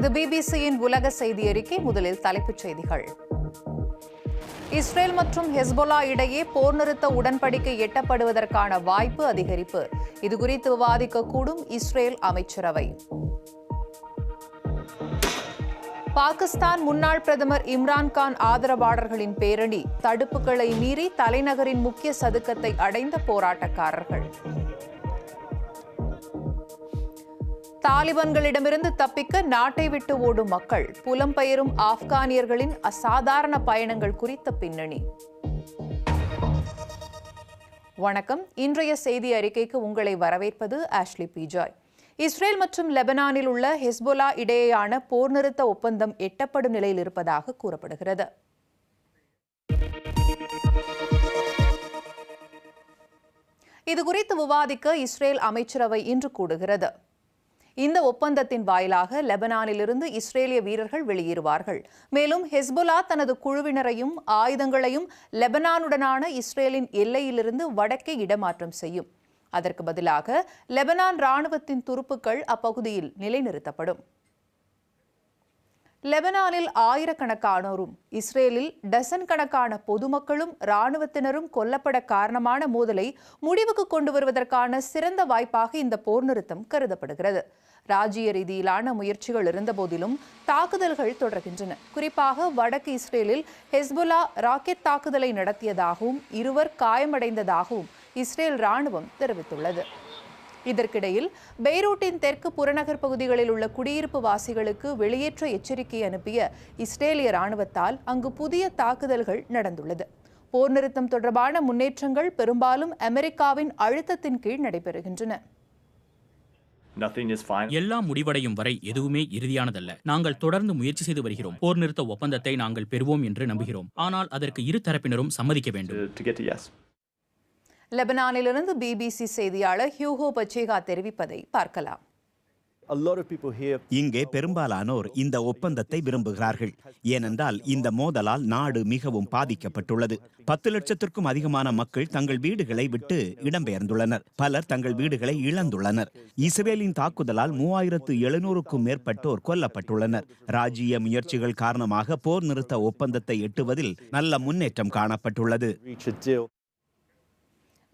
இது பிபிசியின் உலக செய்தி அறிக்கை. முதலில் தலைப்புச் செய்திகள். இஸ்ரேல் மற்றும் ஹெஸ்பொலா இடையே போர் நிறுத்த உடன்படிக்கை எட்டப்படுவதற்கான வாய்ப்பு அதிகரிப்பு. இதுகுறித்து விவாதிக்கக்கூடும் இஸ்ரேல் அமைச்சரவை. பாகிஸ்தான் முன்னாள் பிரதமர் இம்ரான்கான் ஆதரவாளர்களின் பேரணி. தடுப்புகளை மீறி தலைநகரின் முக்கிய சதுக்கத்தை அடைந்த போராட்டக்காரர்கள். தாலிபான்களிடமிருந்து தப்பிக்க நாட்டை விட்டு ஓடும் மக்கள் புலம்பெயரும் ஆப்கானியர்களின் அசாதாரண பயணங்கள் குறித்த பின்னணி. வணக்கம். இன்றைய செய்தி அறிக்கைக்கு உங்களை வரவேற்பது ஆஷ்லி பிஜாய் இஸ்ரேல் மற்றும் லெபனானில் உள்ள ஹெஸ்பொலா இடையேயான போர் நிறுத்த ஒப்பந்தம் எட்டப்படும் நிலையில் இருப்பதாக கூறப்படுகிறது. இதுகுறித்து விவாதிக்க இஸ்ரேல் அமைச்சரவை இன்று கூடுகிறது. இந்த ஒப்பந்தத்தின் வாயிலாக லெபனானிலிருந்து இஸ்ரேலிய வீரர்கள் வெளியேறுவார்கள். மேலும் ஹெஸ்புல்லா தனது குழுவினரையும் ஆயுதங்களையும் லெபனானுடனான இஸ்ரேலின் எல்லையிலிருந்து வடக்கே இடமாற்றம் செய்யும். அதற்கு பதிலாக லெபனான் ராணுவத்தின் துருப்புக்கள் அப்பகுதியில் நிலைநிறுத்தப்படும். லெபனானில் ஆயிரக்கணக்கானோரும் இஸ்ரேலில் டசன் கணக்கான பொதுமக்களும் இராணுவத்தினரும் கொல்லப்பட காரணமான மோதலை முடிவுக்கு கொண்டு வருவதற்கான சிறந்த வாய்ப்பாக இந்த போர் நிறுத்தம் கருதப்படுகிறது. ராஜ்ய ரீதியிலான முயற்சிகள் இருந்தபோதிலும் தாக்குதல்கள் தொடர்கின்றன. குறிப்பாக வடக்கு இஸ்ரேலில் ஹெஸ்புல்லா ராக்கெட் தாக்குதலை நடத்தியதாகவும் இருவர் காயமடைந்ததாகவும் இஸ்ரேல் ராணுவம் தெரிவித்துள்ளது. இதற்கிடையில் பெய்ரூட்டின் தெற்கு புறநகர் பகுதிகளில் உள்ள குடியிருப்பு வாசிகளுக்கு வெளியேற்ற எச்சரிக்கை அனுப்பிய இஸ்ரேலிய ராணுவத்தால் அங்கு புதிய தாக்குதல்கள் நடந்துள்ளது. போர் நிறுத்தம் தொடர்பான முன்னேற்றங்கள் பெரும்பாலும் அமெரிக்காவின் அழுத்தத்தின் கீழ் நடைபெறுகின்றன. Nothing is final. எல்லாம் முடிவடையும் வரை எதுவுமே இறுதியானதல்ல. நாங்கள் தொடர்ந்து முயற்சி செய்து வருகிறோம். போர் நிறுத்த ஒப்பந்தத்தை நாங்கள் பெறுவோம் என்று நம்புகிறோம். ஆனால் அதற்கு இரு தரப்பினரும் சம்மதிக்க வேண்டும். லெபனானிலிருந்து பிபிசி செய்தியாளர் ஹியூகோ பச்சேகா தெரிவிப்பதை பார்க்கலாம். இங்கே பெரும்பாலானோர் இந்த ஒப்பந்தத்தை விரும்புகிறார்கள். ஏனென்றால் இந்த மோதலால் நாடு மிகவும் பாதிக்கப்பட்டுள்ளது. பத்து லட்சத்திற்கும் அதிகமான மக்கள் தங்கள் வீடுகளை விட்டு இடம்பெயர்ந்துள்ளனர். பலர் தங்கள் வீடுகளை இழந்துள்ளனர். இஸ்ரேலின் தாக்குதலால் மூவாயிரத்து எழுநூறுக்கும் மேற்பட்டோர் கொல்லப்பட்டுள்ளனர். ராஜ்ஜிய முயற்சிகள் காரணமாக போர் நிறுத்த ஒப்பந்தத்தை எட்டுவதில் நல்ல முன்னேற்றம் காணப்பட்டுள்ளது.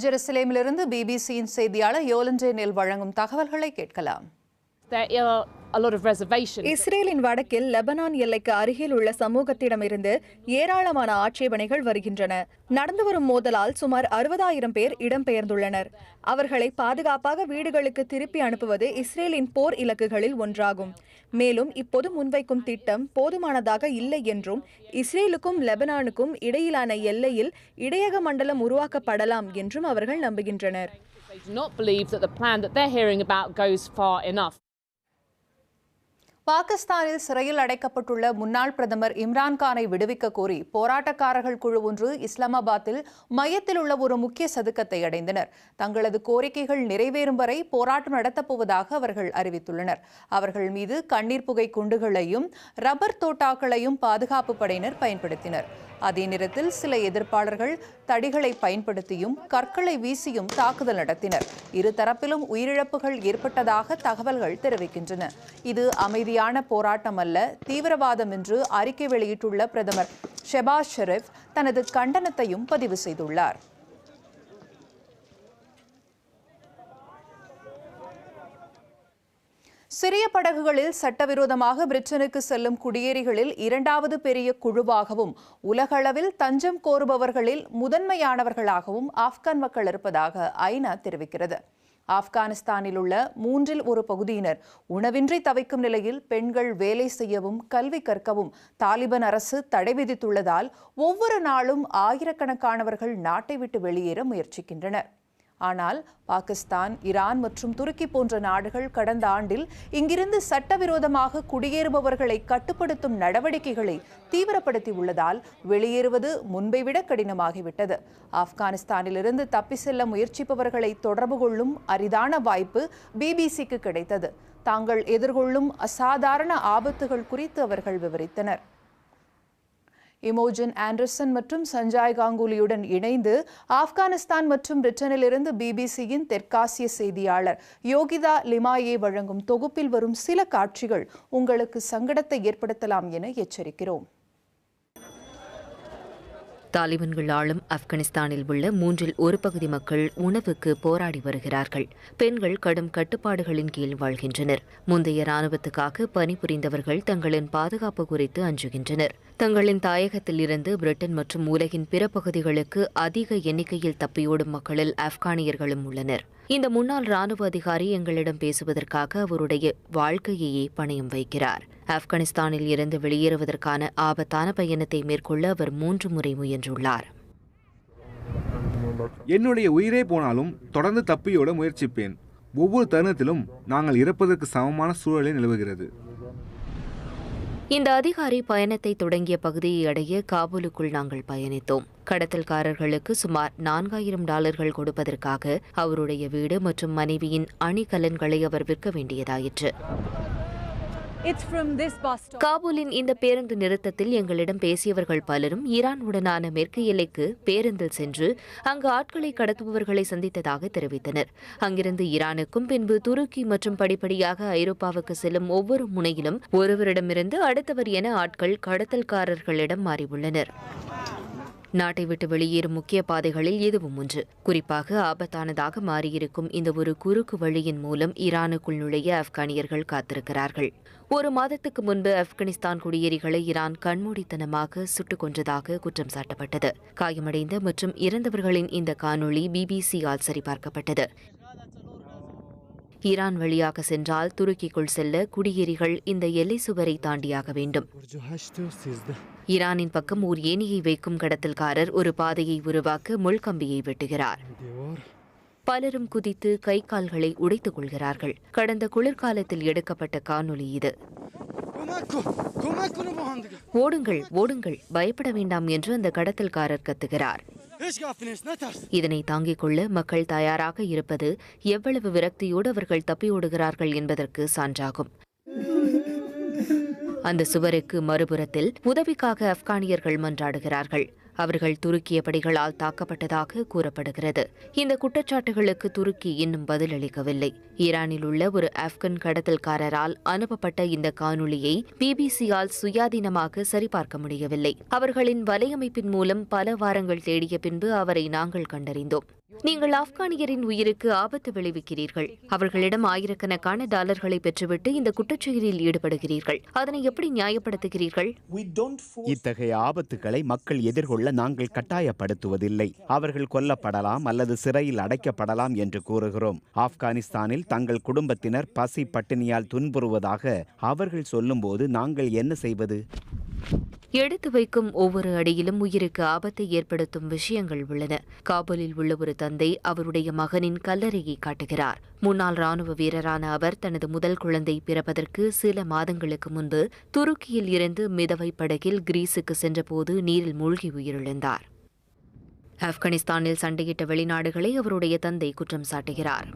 ஜெருசலேமிலிருந்து பிபிசியின் செய்தியாளர் யோலண்டே நெல் வழங்கும் தகவல்களை கேட்கலாம். Uh, இஸ்ரேலின் வடக்கில் லெபனான் எல்லைக்கு அருகில் உள்ள சமூகத்திடமிருந்து ஏராளமான ஆட்சேபனைகள் வருகின்றன. நடந்து வரும் மோதலால் சுமார் அறுபதாயிரம் பேர் இடம்பெயர்ந்துள்ளனர். அவர்களை பாதுகாப்பாக வீடுகளுக்கு திருப்பி அனுப்புவது இஸ்ரேலின் போர் இலக்குகளில் ஒன்றாகும். மேலும் இப்போது முன்வைக்கும் திட்டம் போதுமானதாக இல்லை என்றும் இஸ்ரேலுக்கும் லெபனானுக்கும் இடையிலான எல்லையில் இடையக மண்டலம் உருவாக்கப்படலாம் என்றும் அவர்கள் நம்புகின்றனர். பாகிஸ்தானில் சிறையில் அடைக்கப்பட்டுள்ள முன்னாள் பிரதமர் இம்ரான்கானை விடுவிக்க கோரி போராட்டக்காரர்கள் குழு ஒன்று இஸ்லாமாபாத்தில் மையத்தில் உள்ள ஒரு முக்கிய சதுக்கத்தை அடைந்தனர். தங்களது கோரிக்கைகள் நிறைவேறும் வரை போராட்டம் நடத்தப்போவதாக அவர்கள் அறிவித்துள்ளனர். அவர்கள் மீது கண்ணீர் புகை குண்டுகளையும் ரப்பர் தோட்டாக்களையும் பாதுகாப்பு படையினர் பயன்படுத்தினர். அதே நேரத்தில் சில எதிர்ப்பாளர்கள் தடிகளை பயன்படுத்தியும் கற்களை வீசியும் தாக்குதல் நடத்தினர். இரு தரப்பிலும் உயிரிழப்புகள் ஏற்பட்டதாக தகவல்கள் தெரிவிக்கின்றன. இது அமைதி அமைதியான போராட்டம் அல்ல தீவிரவாதம் என்று அறிக்கை வெளியிட்டுள்ள பிரதமர் ஷெபாஸ் ஷெரீப் தனது கண்டனத்தையும் பதிவு செய்துள்ளார். சிறிய படகுகளில் சட்டவிரோதமாக பிரிட்டனுக்கு செல்லும் குடியேறிகளில் இரண்டாவது பெரிய குழுவாகவும் உலகளவில் தஞ்சம் கோருபவர்களில் முதன்மையானவர்களாகவும் ஆப்கான் மக்கள் இருப்பதாக ஐநா தெரிவிக்கிறது. ஆப்கானிஸ்தானில் உள்ள மூன்றில் ஒரு பகுதியினர் உணவின்றி தவிக்கும் நிலையில் பெண்கள் வேலை செய்யவும் கல்வி கற்கவும் தாலிபன் அரசு தடை விதித்துள்ளதால் ஒவ்வொரு நாளும் ஆயிரக்கணக்கானவர்கள் நாட்டை விட்டு வெளியேற முயற்சிக்கின்றனர். ஆனால் பாகிஸ்தான் ஈரான் மற்றும் துருக்கி போன்ற நாடுகள் கடந்த ஆண்டில் இங்கிருந்து சட்டவிரோதமாக குடியேறுபவர்களை கட்டுப்படுத்தும் நடவடிக்கைகளை தீவிரப்படுத்தி உள்ளதால் வெளியேறுவது முன்பை விட கடினமாகிவிட்டது. ஆப்கானிஸ்தானிலிருந்து தப்பி செல்ல முயற்சிப்பவர்களை தொடர்பு கொள்ளும் அரிதான வாய்ப்பு பிபிசிக்கு கிடைத்தது. தாங்கள் எதிர்கொள்ளும் அசாதாரண ஆபத்துகள் குறித்து அவர்கள் விவரித்தனர். இமோஜன் ஆண்டர்சன் மற்றும் சஞ்சாய் காங்குலியுடன் இணைந்து ஆப்கானிஸ்தான் மற்றும் பிரிட்டனிலிருந்து பிபிசியின் தெற்காசிய செய்தியாளர் யோகிதா லிமாயே வழங்கும் தொகுப்பில் வரும் சில காட்சிகள் உங்களுக்கு சங்கடத்தை ஏற்படுத்தலாம் என எச்சரிக்கிறோம். தாலிபான்கள் ஆளும் ஆப்கானிஸ்தானில் உள்ள மூன்றில் ஒரு பகுதி மக்கள் உணவுக்கு போராடி வருகிறார்கள். பெண்கள் கடும் கட்டுப்பாடுகளின் கீழ் வாழ்கின்றனர். முந்தைய ராணுவத்துக்காக பணிபுரிந்தவர்கள் தங்களின் பாதுகாப்பு குறித்து அஞ்சுகின்றனர். தங்களின் தாயகத்தில் இருந்து பிரிட்டன் மற்றும் உலகின் பிற பகுதிகளுக்கு அதிக எண்ணிக்கையில் தப்பியோடும் மக்களில் ஆப்கானியர்களும் உள்ளனர். இந்த முன்னாள் ராணுவ அதிகாரி எங்களிடம் பேசுவதற்காக அவருடைய வாழ்க்கையையே பணயம் வைக்கிறார். ஆப்கானிஸ்தானில் இருந்து வெளியேறுவதற்கான ஆபத்தான பயணத்தை மேற்கொள்ள அவர் மூன்று முறை முயன்றுள்ளார். என்னுடைய உயிரே போனாலும் தொடர்ந்து தப்பியோட முயற்சிப்பேன். ஒவ்வொரு தருணத்திலும் நாங்கள் இறப்பதற்கு சமமான சூழலே நிலவுகிறது. இந்த அதிகாரி பயணத்தை தொடங்கிய பகுதியை அடைய காபூலுக்குள் நாங்கள் பயணித்தோம். கடத்தல்காரர்களுக்கு சுமார் நான்காயிரம் டாலர்கள் கொடுப்பதற்காக அவருடைய வீடு மற்றும் மனைவியின் அணிகலன்களை அவர் விற்க வேண்டியதாயிற்று. காபூலின் இந்த பேருந்து நிறுத்தத்தில் எங்களிடம் பேசியவர்கள் பலரும் ஈரானுடனான மேற்கு எல்லைக்கு பேருந்தில் சென்று அங்கு ஆட்களை கடத்துபவர்களை சந்தித்ததாக தெரிவித்தனர். அங்கிருந்து ஈரானுக்கும் பின்பு துருக்கி மற்றும் படிப்படியாக ஐரோப்பாவுக்கு செல்லும் ஒவ்வொரு முனையிலும் ஒருவரிடமிருந்து அடுத்தவர் என ஆட்கள் கடத்தல்காரர்களிடம் மாறியுள்ளனர். நாட்டை விட்டு வெளியேறும் முக்கிய பாதைகளில் இதுவும் ஒன்று. குறிப்பாக ஆபத்தானதாக மாறியிருக்கும் இந்த ஒரு குறுக்கு வழியின் மூலம் ஈரானுக்குள் நுழைய ஆப்கானியர்கள் காத்திருக்கிறார்கள். ஒரு மாதத்துக்கு முன்பு ஆப்கானிஸ்தான் குடியேறிகளை ஈரான் கண்மூடித்தனமாக சுட்டுக் கொன்றதாக குற்றம் சாட்டப்பட்டது. காயமடைந்த மற்றும் இறந்தவர்களின் இந்த காணொளி பிபிசியால் சரிபார்க்கப்பட்டது. ஈரான் வழியாக சென்றால் துருக்கிக்குள் செல்ல குடியேறிகள் இந்த எல்லை சுவரை தாண்டியாக வேண்டும். ஈரானின் பக்கம் ஓர் ஏணியை வைக்கும் கடத்தல்காரர் ஒரு பாதையை உருவாக்க முள்கம்பியை வெட்டுகிறார். பலரும் குதித்து கை கால்களை உடைத்துக் கொள்கிறார்கள். கடந்த குளிர்காலத்தில் எடுக்கப்பட்ட காணொலி இது. ஓடுங்கள் ஓடுங்கள் பயப்பட வேண்டாம் என்று அந்த கடத்தல்காரர் கத்துகிறார். இதனை தாங்கிக் கொள்ள மக்கள் தயாராக இருப்பது எவ்வளவு விரக்தியோடு அவர்கள் தப்பியோடுகிறார்கள் என்பதற்கு சான்றாகும். அந்த சுவருக்கு மறுபுறத்தில் உதவிக்காக ஆப்கானியர்கள் மன்றாடுகிறார்கள். அவர்கள் துருக்கிய படிகளால் தாக்கப்பட்டதாக கூறப்படுகிறது. இந்த குற்றச்சாட்டுகளுக்கு துருக்கி இன்னும் பதிலளிக்கவில்லை. ஈரானில் உள்ள ஒரு ஆப்கன் கடத்தல்காரரால் அனுப்பப்பட்ட இந்த காணொளியை பிபிசியால் சுயாதீனமாக சரிபார்க்க முடியவில்லை. அவர்களின் வலையமைப்பின் மூலம் பல வாரங்கள் தேடிய பின்பு அவரை நாங்கள் கண்டறிந்தோம். நீங்கள் ஆப்கானியரின் உயிருக்கு ஆபத்து விளைவிக்கிறீர்கள். அவர்களிடம் ஆயிரக்கணக்கான டாலர்களை பெற்றுவிட்டு இந்த குற்றச்செயலில் ஈடுபடுகிறீர்கள். அதனை எப்படி நியாயப்படுத்துகிறீர்கள்? இத்தகைய ஆபத்துகளை மக்கள் எதிர்கொள்ள நாங்கள் கட்டாயப்படுத்துவதில்லை. அவர்கள் கொல்லப்படலாம் அல்லது சிறையில் அடைக்கப்படலாம் என்று கூறுகிறோம். ஆப்கானிஸ்தானில் தங்கள் குடும்பத்தினர் பசி பட்டினியால் துன்புறுவதாக அவர்கள் சொல்லும்போது நாங்கள் என்ன செய்வது? எடுத்து வைக்கும் ஒவ்வொரு அடியிலும் உயிருக்கு ஆபத்தை ஏற்படுத்தும் விஷயங்கள் உள்ளன. காபூலில் உள்ள ஒரு தந்தை அவருடைய மகனின் கல்லறையை காட்டுகிறார். முன்னாள் ராணுவ வீரரான அவர் தனது முதல் குழந்தை பிறப்பதற்கு சில மாதங்களுக்கு முன்பு துருக்கியில் இருந்து மிதவை படகில் கிரீஸுக்கு சென்றபோது நீரில் மூழ்கி உயிரிழந்தார். ஆப்கானிஸ்தானில் சண்டையிட்ட வெளிநாடுகளை அவருடைய தந்தை குற்றம் சாட்டுகிறார்.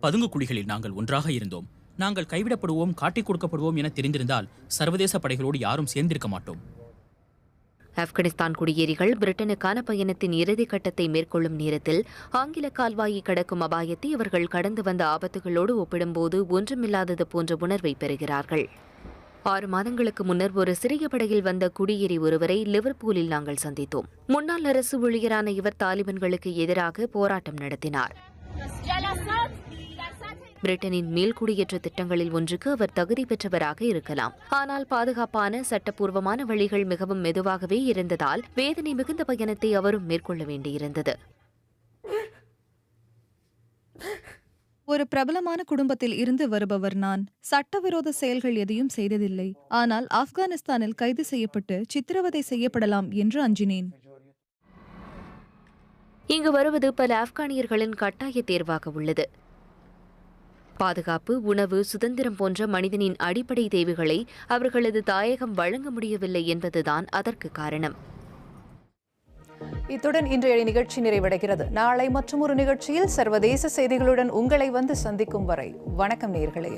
பதுங்கு குழிகளில் நாங்கள் ஒன்றாக இருந்தோம். நாங்கள் கைவிடப்படுவோம் காட்டிக் கொடுக்கப்படுவோம் என தெரிந்திருந்தால் சர்வதேச படைகளோடு யாரும் சேர்ந்திருக்க மாட்டோம். ஆப்கானிஸ்தான் குடியேறிகள் பிரிட்டனுக்கான பயணத்தின் இறுதி கட்டத்தை மேற்கொள்ளும் நேரத்தில் ஆங்கில கால்வாயை கடக்கும் அபாயத்தை அவர்கள் கடந்து வந்த ஆபத்துகளோடு ஒப்பிடும்போது ஒன்றுமில்லாதது போன்ற உணர்வை பெறுகிறார்கள். ஆறு மாதங்களுக்கு முன்னர் ஒரு சிறிய படகில் வந்த குடியேறி ஒருவரை லிவர்பூலில் நாங்கள் சந்தித்தோம். முன்னாள் அரசு ஊழியரான இவர் தாலிபான்களுக்கு எதிராக போராட்டம் நடத்தினார். பிரிட்டனின் மேல்குடியேற்ற திட்டங்களில் ஒன்றுக்கு அவர் தகுதி பெற்றவராக இருக்கலாம். ஆனால் பாதுகாப்பான சட்டப்பூர்வமான வழிகள் மிகவும் மெதுவாகவே இருந்ததால் வேதனை மிகுந்த பயணத்தை அவரும் மேற்கொள்ள வேண்டியிருந்தது. ஒரு பிரபலமான குடும்பத்தில் இருந்து வருபவர் நான். சட்டவிரோத செயல்கள் எதையும் செய்ததில்லை. ஆனால் ஆப்கானிஸ்தானில் கைது செய்யப்பட்டு சித்திரவதை செய்யப்படலாம் என்று அஞ்சினேன். இங்கு வருவது பல ஆப்கானியர்களின் கட்டாய தேர்வாக உள்ளது. பாதுகாப்பு உணவு சுதந்திரம் போன்ற மனிதனின் அடிப்படை தேவைகளை அவர்களது தாயகம் வழங்க முடியவில்லை என்பதுதான் அதற்கு காரணம். இத்துடன் இன்றைய நிகழ்ச்சி நிறைவடைகிறது. நாளை மற்றும் ஒரு நிகழ்ச்சியில் சர்வதேச செய்திகளுடன் உங்களை வந்து சந்திக்கும் வரை வணக்கம் நேர்களே.